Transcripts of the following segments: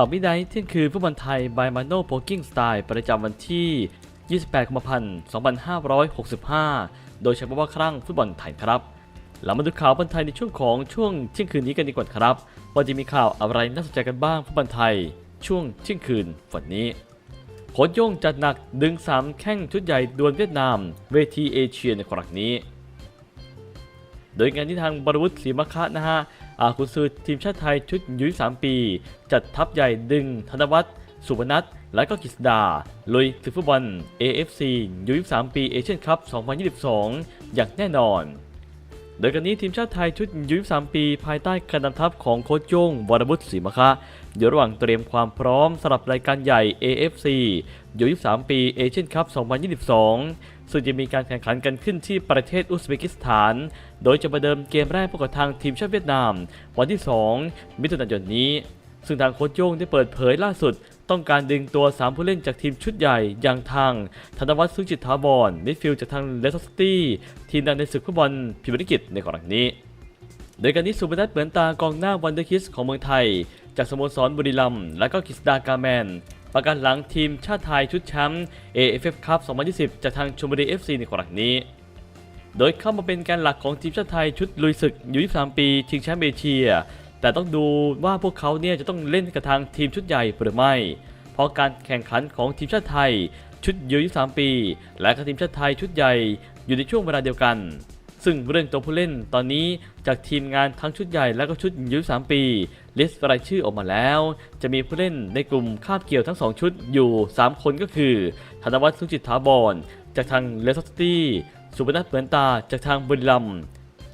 ข่าวมิดไนท์เที่ยงคืนฟุตบอลไทย by Mano Poking Style ประจำวันที่ 28 กุมภาพันธ์ 2565 โดยใช้คำว่าครั้งฟุตบอลไทยครับเรามาดูข่าวบอลไทยในช่วงของช่วงเที่ยงคืนนี้กันดีกว่าครับว่าจะมีข่าวอะไรน่าสนใจกันบ้างฟุตบอลไทย ช่วงเที่ยงคืนวันนี้โค้ชโย่งจัดหนักดึง 3 แข้งชุดใหญ่ดวลเวียดนาม เวทีเอเชียในครั้งนี้ โดยงานที่ทางบรวุฒิศรีมะคะนะฮะ อาคุณซือทีมชาติไทยชุดยุ3ปี จัดทัพใหญ่ดึง ธนวัฒน์สุพนัทและก็กฤษดาลุยศึกฟุตบอล AFC ยุ3ปีเอเชียนคัพ 2022 อย่างแน่นอน โดยกันนี้ทีมชาติไทยชุดยุ3ปี ภายใต้การนำทัพของโค้ชโย่งวรบุตรศรีมะคะอยู่ระหว่างเตรียมความพร้อมสำหรับรายการใหญ่ AFC ยุ3ปีเอเชียนคัพ 2022 ซึ่งจะมีการแข่งขันกันขึ้นที่ประเทศอุซเบกิสถาน โดยจะประเดิมเกมแรกพบกับทางทีมชาติเวียดนาม วันที่ 2 มิถุนายนนี้ ซึ่งทางโค้ชโย่งได้เปิดเผยล่าสุด ต้องการดึงตัว 3 ผู้เล่นจากทีมชุดใหญ่อย่างทางธนวัฒน์สุจิตถาวรมิดฟิลด์จากทางเลสเตอร์ซิตี้ทีมดังในศึกฟุตบอลพรีเมียร์ลีกในกรณีนี้ โดยการนี้สุพนัทเหมือนตากองหน้าวันเดอร์คิสของเมืองไทย จากสโมสรบุรีรัมย์และก็กฤษดากาแมน ประกันหลังทีมชาติไทยชุดแชมป์ AFF Cup 2020 จากทางชลบุรี FC ในกรณีนี้ โดยเข้ามาเป็นแกนหลักของทีมชาติไทยชุดลุยศึกยู23 ปี ชิงแชมป์เอเชีย แต่ต้องดูว่าพวกเขาเนี่ยจะต้องเล่นกับทางทีมชุดใหญ่หรือไม่ เพราะการแข่งขันของทีมชาติไทยชุดยู23 ปี และก็ทีมชาติไทยชุดใหญ่อยู่ในช่วงเวลาเดียวกัน ซึ่งเรื่องตัวผู้เล่นตอนนี้จากทีมงานทั้งชุดใหญ่และก็ชุดยู23ปี ลิสต์รายชื่อออกมาแล้ว จะมีผู้เล่นในกลุ่มคาบเกี่ยวทั้ง 2 ชุดอยู่ 3 คนก็คือ ธนวัฒน์สุจิตถาวรจากทางเลสเตอร์ตี้สุพนัทเหมือนตาจากทางบุรีรัมย์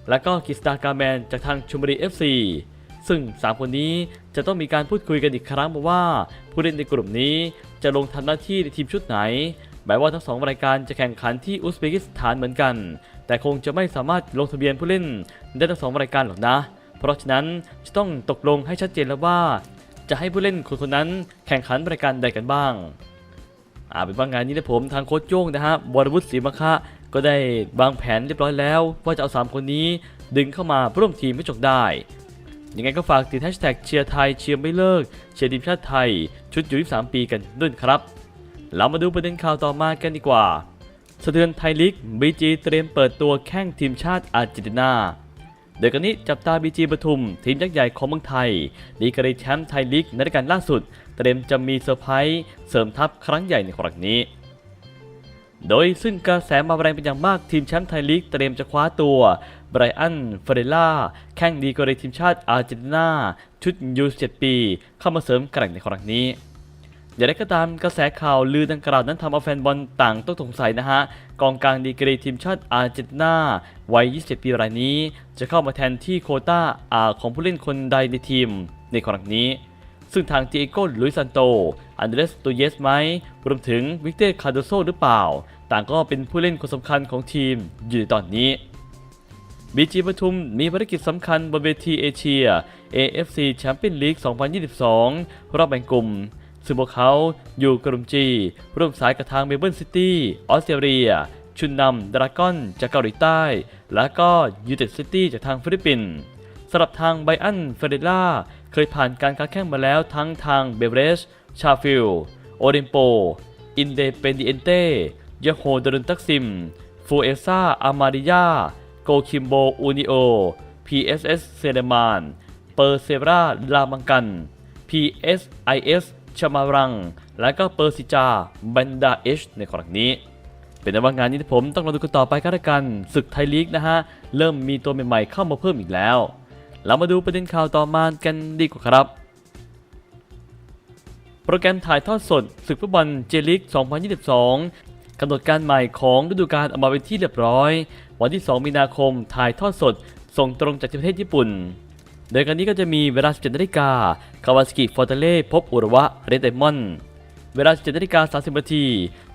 และก็กฤษดากาแมนจากทางชลบุรี FC ซึ่ง 3 คนนี้จะต้องมีการพูดคุยกันอีกครั้งว่า ผู้เล่นในกลุ่มนี้จะลงทำหน้าที่ในทีมชุดไหนแม้ว่าทั้งสองรายการจะแข่งขันที่อุซเบกิสถานเหมือนกัน แต่คงจะไม่สามารถลงทะเบียนผู้เล่นได้ทั้งสองรายการหรอกนะ เพราะฉะนั้นจะต้องตกลงให้ชัดเจนแล้วว่า จะให้ผู้เล่นคนคนนั้นแข่งขันรายการใดกันบ้างอ่าเป็นว่างานนี้นะผมทางโค้ชโย่งนะฮะบรวุฒิศรีมะคะก็ได้วางแผนเรียบร้อยแล้ว ว่าจะเอา 3 คนนี้ดึงเข้ามาร่วมทีมไม่จบได้ยังไงก็ฝากติดแฮชแท็กเชียร์ไทยเชียร์ไม่เลิกเชียร์ทีมชาติไทย ชุดยู23ปีกันด้วยครับ เรามาดูประเด็นข่าวต่อมากันดีกว่า สะเทือนไทยลีกบีจีเตรียมเปิดตัวแข้งทีมชาติอาร์เจนตินาโดยกันนี้จับตาบีจีปทุม ทีมยักษ์ใหญ่ของเมืองไทยดีกรีแชมป์ไทยลีกในรายการล่าสุด เตรียมจะมีเซอร์ไพรส์เสริมทัพครั้งใหญ่ในครั้งนี้ โดยซึ่งกระแสมาแรงเป็นอย่างมากทีมแชมป์ไทยลีกเตรียมจะคว้าตัวไบรอันเฟเรล่าแข้งดีกรีทีมชาติอาร์เจนตินาชุดยู17ปี เข้ามาเสริมแกร่งในครั้งนี้ อย่างไรก็ตามกระแสข่าวลือดังกล่าวนั้นทำเอาแฟนบอลต่างต้องสงสัยนะฮะ กองกลางดีกรีทีมชาติอาร์เจนตินาวัย 27 ปีรายนี้ จะเข้ามาแทนที่โคต้าอาของผู้เล่นคนใดในทีมในครั้งนี้ ซึ่งทางติเอโก้ลุยซันโต อันเดรสตูเยสไหมรวมถึงวิกเตอร์คาร์โดโซหรือเปล่า ต่างก็เป็นผู้เล่นคนสำคัญของทีมอยู่ในตอนนี้บีจีปทุมมีภารกิจสำคัญบนเวทีเอเชีย AFC แชมเปี้ยนลีก 2022 รอบแบ่งกลุ่ม ซึ่งพวกเขาอยู่กลุ่มจีร่วมสายกับทางเมลเบิร์นซิตี้ออสเตรเลีย ชุนนำดราก้อนจากเกาหลีใต้ และก็ยูเต็ดซิตี้จากทางฟิลิปปินส์สำหรับทางไบอันเฟเดล่าเคยผ่านการค้าแข่งมาแล้วทั้งทางเบเบรสชาฟิลโอเดมโป อินเดเปนดิเอนเตยาโฮเดรุนตักซิม ฟูเอซ่าอามาริยา โกคิมโบอูนิโอ PSS เซเลมาน เปอร์เซราลามังกัน PSIS ชมารัง และก็เปอร์ซิจาบันดาเอชในครั้งนี้ เป็นในว่างานนี้ที่ผมต้องรอดูกันต่อไปก็แล้วกันศึกไทยลีกนะฮะ เริ่มมีตัวใหม่ๆเข้ามาเพิ่มอีกแล้ว เรามาดูประเด็นข่าวต่อมากันดีกว่าครับ โปรแกรมถ่ายทอดสดศึกฟุตบอลเจลิก 2022กำหนดการใหม่ของฤดูกาลออกมาเป็นที่เรียบร้อย วันที่ 2 มีนาคมถ่ายทอดสด ส่งตรงจากประเทศญี่ปุ่น โดยการนี้ก็จะมีเวลา 17นาฬิกาคาวาสกิฟอร์เตเล่พบอุระวะเรดไดมอนด์เวลา 17นาฬิกา30นาที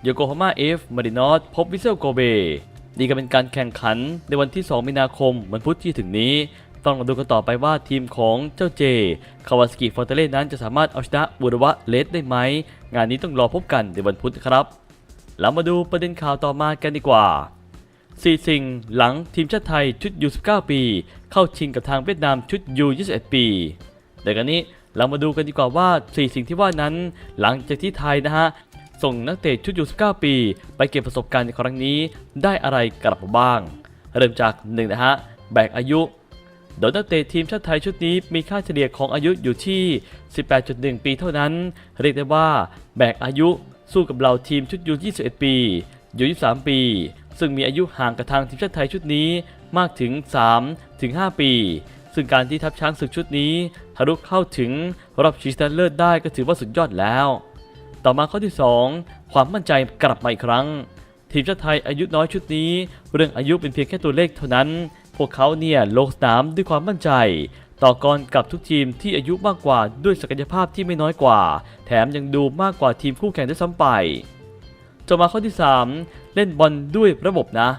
โยโกฮาม่าเอฟมารินอสพบวิเซลโกเบนี่ก็เป็นการแข่งขันในวันที่ 2 มีนาคมวันพุธที่ถึงนี้ ต้องมาดูกันต่อไปว่าทีมของเจ้าเจ คาวาสกิฟอร์เตเล่นั้นจะสามารถเอาชนะอุระวะเลดได้ไหม งานนี้ต้องรอพบกันในวันพุธครับเรามาดูประเด็นข่าวต่อมากันดีกว่า สี่สิ่งหลังทีมชาติไทยชุดยู19 ปี เข้าชิงกับทางเวียดนามชุดยู21 ปีแต่กันนี้เรามาดูกันดีกว่าว่า 4 สิ่งที่ว่านั้น หลังจากที่ไทยนะฮะส่งนักเตะชุดยู19 ปี ไปเก็บประสบการณ์ในครั้งนี้ ได้อะไรกลับมาบ้าง เริ่มจาก1นะฮะแบกอายุโดยนักเตะทีมชาติไทยชุดนี้มีค่าเฉลี่ยของอายุอยู่ที่ 18.1 ปีเท่านั้น เรียกได้ว่าแบกอายุสู้กับเราทีมชุดยู21 ปียู23 ปี ซึ่งมีอายุห่างกับทางทีมชาติไทยชุดนี้มากถึง 3 ถึง 5 ปี ซึ่งการที่ทัพช้างศึกชุดนี้ทะลุเข้าถึงรอบชิงชนะเลิศได้ก็ถือว่าสุดยอดแล้ว ต่อมาข้อที่ 2 ความมั่นใจกลับมาอีกครั้ง ทีมชาติไทยอายุน้อยชุดนี้ เรื่องอายุเป็นเพียงแค่ตัวเลขเท่านั้น พวกเขาเนี่ยลงสนามด้วยความมั่นใจ ต่อกรกับทุกทีมที่อายุมากกว่าด้วยศักยภาพที่ไม่น้อยกว่า แถมยังดูมากกว่าทีมคู่แข่งด้วยซ้ำไป ต่อมาข้อที่ 3 เล่นบอลด้วยระบบนะ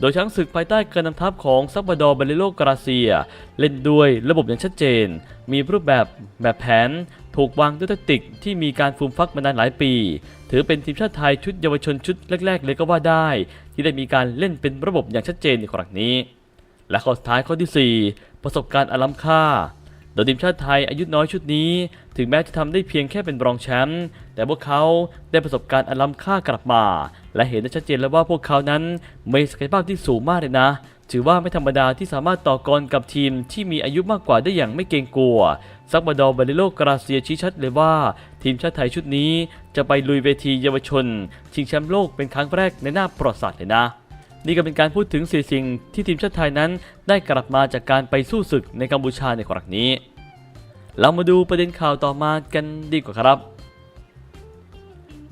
โดยช้างศึกภายใต้การนำทัพของซักบาดอร์เบเลโลกราเซีย เล่นด้วยระบบอย่างชัดเจน มีรูปแบบแบบแผน ถูกวางด้วยแทคติกที่มีการฟูมฟักมานานหลายปี ถือเป็นทีมชาติไทยชุดเยาวชนชุดแรก ๆ เลยก็ว่าได้ ที่ได้มีการเล่นเป็นระบบอย่างชัดเจนในครั้งนี้ และข้อสุดท้ายข้อที่ 4 ประสบการณ์อล้ำค่า โดยทีมชาติไทยอายุน้อยชุดนี้ ถึงแม้จะทำได้เพียงแค่เป็นรองแชมป์แต่พวกเขาได้ประสบการณ์อันล้ำค่ากลับมา และเห็นได้ชัดเจนแล้วว่าพวกเขานั้นมีศักยภาพที่สูงมากเลยนะ ถือว่าไม่ธรรมดาที่สามารถต่อกรกับทีมที่มีอายุมากกว่าได้อย่างไม่เกรงกลัว ซักบาดอบาเลโลกราเซียชี้ชัดเลยว่า ทีมชาติไทยชุดนี้จะไปลุยเวทีเยาวชน ชิงแชมป์โลกเป็นครั้งแรกในหน้าประวัติศาสตร์เลยนะ นี่ก็เป็นการพูดถึงสี่สิ่งที่ทีมชาติไทยนั้น ได้กลับมาจากการไปสู้ศึกในกัมพูชาในครั้งนี้ เรามาดูประเด็นข่าวต่อมากันดีกว่าครับ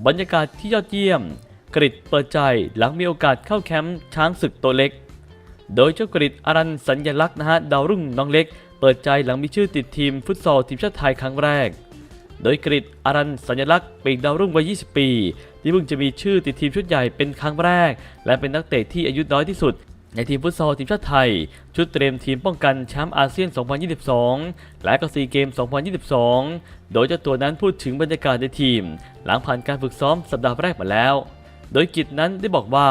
บรรยากาศที่ยอดเยี่ยม กริดเปิดใจหลังมีโอกาสเข้าแคมป์ช้างศึกตัวเล็ก โดยเจ้ากริดอารันสัญญลักษณ์นะฮะดาวรุ่งน้องเล็ก เปิดใจหลังมีชื่อติดทีมฟุตซอลทีมชาติไทยครั้งแรก โดยกริดอารันสัญลักษณ์ปีกดาวรุ่งวัย 20 ปี ที่เพิ่งจะมีชื่อติดทีมชุดใหญ่เป็นครั้งแรก และเป็นนักเตะที่อายุน้อยที่สุด ในทีมฟุตซอลทีมชาติไทย ชุดเตรียมทีมป้องกันแชมป์อาเซียน 2022 และก็ซีเกม 2022 โดยเจ้าตัวนั้นพูดถึงบรรยากาศในทีม หลังผ่านการฝึกซ้อมสัปดาห์แรกมาแล้ว โดยกิจนั้นได้บอกว่า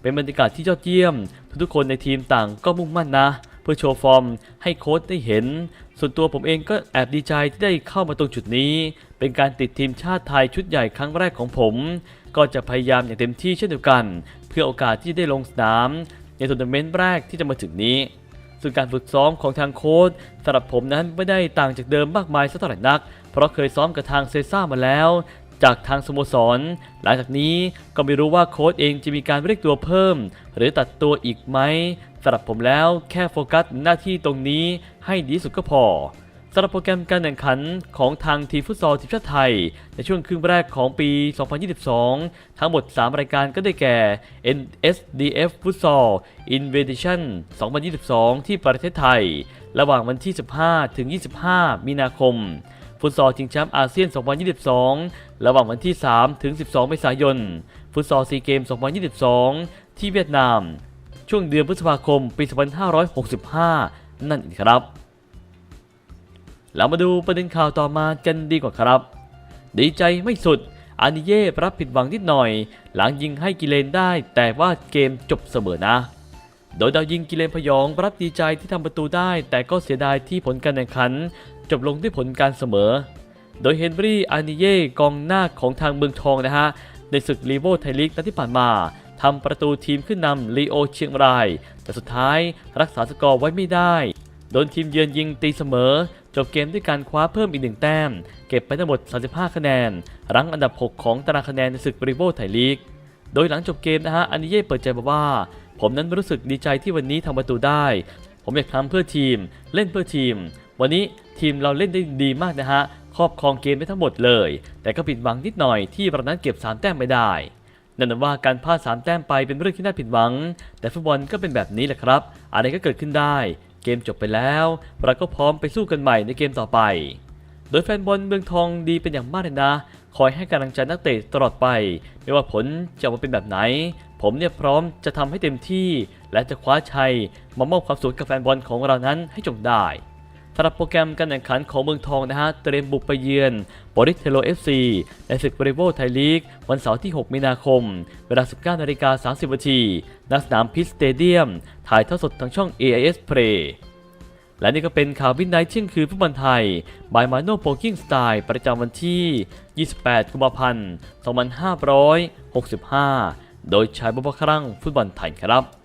เป็นบรรยากาศที่ยอดเยี่ยม ทุกๆคนในทีมต่างก็มุ่งมั่นนะ เพื่อโชว์ฟอร์มให้โค้ชได้เห็น ส่วนตัวผมเองก็แอบดีใจที่ได้เข้ามาตรงจุดนี้ เป็นการติดทีมชาติไทยชุดใหญ่ครั้งแรกของผม ก็จะพยายามอย่างเต็มที่เช่นเดียวกัน เพื่อโอกาสที่ได้ลงสนาม ในทัวร์นาเมนต์แรกที่จะมาถึงนี้ซึ่งการฝึกซ้อมของทางโค้ชสำหรับผมนั้นไม่ได้ต่างจากเดิมมากมายสักเท่าไหร่นัก เพราะเคยซ้อมกับทางเซซ่ามาแล้ว จากทางสโมสร หลังจากนี้ก็ไม่รู้ว่าโค้ชเองจะมีการเรียกตัวเพิ่ม หรือตัดตัวอีกไหม สำหรับผมแล้วแค่โฟกัสหน้าที่ตรงนี้ให้ดีสุดก็พอสำหรับโปรแกรมการแข่งขันของทางทีมฟุตซอลทีมชาติไทย ในช่วงครึ่งแรกของปี 2022 ทั้งหมด 3 รายการก็ได้แก่ NSDF Futsal Invitation 2022 ที่ประเทศไทย ระหว่างวันที่ 15 ถึง 25 มีนาคม ฟุตซอลชิงแชมป์อาเซียน 2022 ระหว่างวันที่ 3 ถึง 12 เมษายน ฟุตซอลซีเกม 2022 ที่เวียดนาม ช่วงเดือนพฤษภาคมปี 2565 นั่นเองครับ เรามาดูประเด็นข่าวต่อมากันดีกว่าครับ ดีใจไม่สุดอานิเย่รับผิดหวังนิดหน่อย หลังยิงให้กิเลนได้ แต่ว่าเกมจบเสมอนะ โดยดาวยิงกิเลนพยองรับดีใจที่ทำประตูได้ แต่ก็เสียดายที่ผลการแข่งขัน จบลงด้วยผลการเสมอ โดยเฮนรี่อานิเย่กองหน้าของทางเมืองทองนะฮะในศึกลีโวไทยลีกนัดที่ผ่านมา ทำประตูทีมขึ้นนำลีโอเชียงราย แต่สุดท้ายรักษาสกอร์ไว้ไม่ได้ โดนทีมเยือนยิงตีเสมอ จบเกมด้วยการคว้าเพิ่มอีกหนึ่งแต้ม เก็บไปทั้งหมด 35 คะแนน รั้งอันดับ 6 ของตารางคะแนนในศึกบริโภคไทยลีก โดยหลังจบเกมนะฮะอันนี้เย่เปิดใจบอกว่า ผมนั้นรู้สึกดีใจที่วันนี้ทำประตูได้ ผมอยากทำเพื่อทีม เล่นเพื่อทีม วันนี้ทีมเราเล่นได้ดีมากนะฮะครอบครองเกมได้ทั้งหมดเลย แต่ก็ผิดหวังนิดหน่อยที่เรานั้นเก็บ 3 แต้มไม่ได้ นั่นหมายว่าการพลาด3แต้มไปเป็นเรื่องที่น่าผิดหวัง แต่ฟุตบอลก็เป็นแบบนี้แหละครับ อะไรก็เกิดขึ้นได้ เกมจบไปแล้วเราก็พร้อมไปสู้กันใหม่ในเกมต่อไป โดยแฟนบอลเมืองทองดีเป็นอย่างมากเลยนะ คอยให้กำลังใจนักเตะตลอดไป ไม่ว่าผลจะออกมาเป็นแบบไหน ผมเนี่ยพร้อมจะทำให้เต็มที่ และจะคว้าชัยมามอบความสุขกับแฟนบอลของเรานั้นให้จงได้ สำหรับโปรแกรมการแข่งขันของเมืองทองนะฮะ เตรียมบุกไปเยือนบริสเทโลเอฟซีในศึกบริโภคไทยลีก วันเสาร์ที่ 6 มีนาคม เวลา 19นาฬิกา30นาทีณสนามพิสเตเดียม ถ่ายทอดสดทางช่อง AIS Play และนี่ก็เป็นข่าววินไนเที่ยงคืนฟุตบอลไทย บายมาโนโปกิ้งสไตล์ประจำวันที่ 28 กุมภาพันธ์ 2565 โดยชายบุพครั่งฟุตบอลไทยครับ